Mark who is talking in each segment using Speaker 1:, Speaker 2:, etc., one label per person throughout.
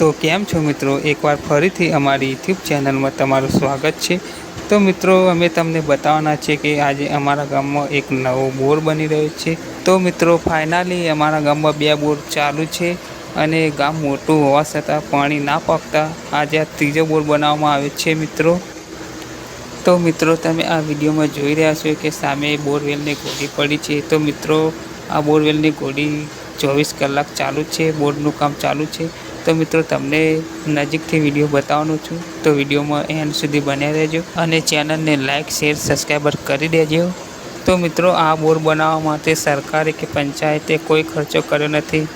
Speaker 1: તો કેમ છો મિત્રો? એકવાર ફરીથી અમારી યુટ્યુબ ચેનલમાં તમારું સ્વાગત છે. તો મિત્રો, અમે તમને બતાવવાના છે કે આજે અમારા ગામમાં એક નવો બોર બની રહ્યો છે. તો મિત્રો ફાઇનલી અમારા ગામમાં બે બોર ચાલુ છે અને ગામ મોટું હોવા છતાં પાણી ના પાકતા આજે આ ત્રીજો બોર બનાવવામાં આવ્યો છે મિત્રો. તો મિત્રો, તમે આ વિડીયોમાં જોઈ રહ્યા છો કે સામે બોરવેલની ગોળી પડી છે. તો મિત્રો, આ બોરવેલની ગોળી ચોવીસ કલાક ચાલુ છે. બોરનું કામ ચાલુ છે. તો મિત્રો તમને નજીકથી વીડિયો બતાવવાનો છું. તો વિડીયોમાં એન્ડ સુધી બન્યા રહેજો અને ચેનલને લાઇક શેર, સબસ્ક્રાઈબર કરી દેજો. તો મિત્રો આ બોર બનાવવા માટે સરકારે કે પંચાયતે કોઈ ખર્ચો કર્યો નથી.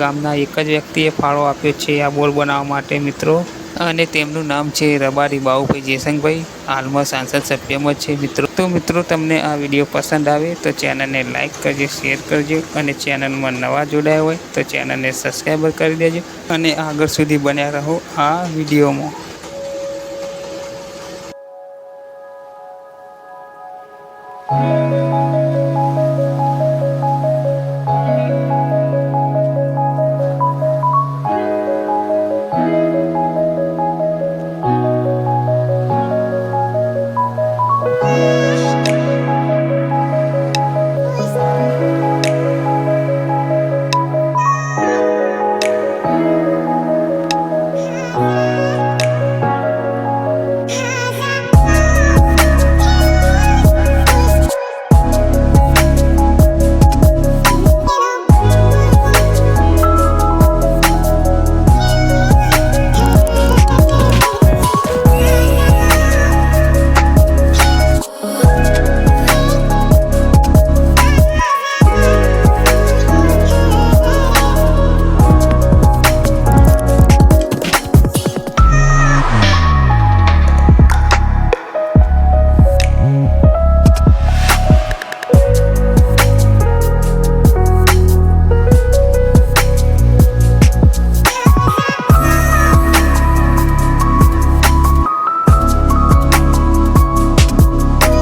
Speaker 1: ગામના એક જ વ્યક્તિએ ફાળો આપ્યો છે આ બોર બનાવવા માટે મિત્રો. અને તેમનું નામ છે રબારી બાઉભાઈ જયસંગભાઈ હાલમાં સાંસદ સભ્યમાં છે મિત્રો. તો મિત્રો, તમને આ વીડિયો પસંદ આવે તો ચેનલને લાઇક કરજો, શેર કરજો અને ચેનલમાં નવા જોડાયા હોય તો ચેનલને સબસ્ક્રાઈબર કરી દેજો અને આગળ સુધી બન્યા રહો આ વિડીયોમાં.
Speaker 2: Thank Thank you.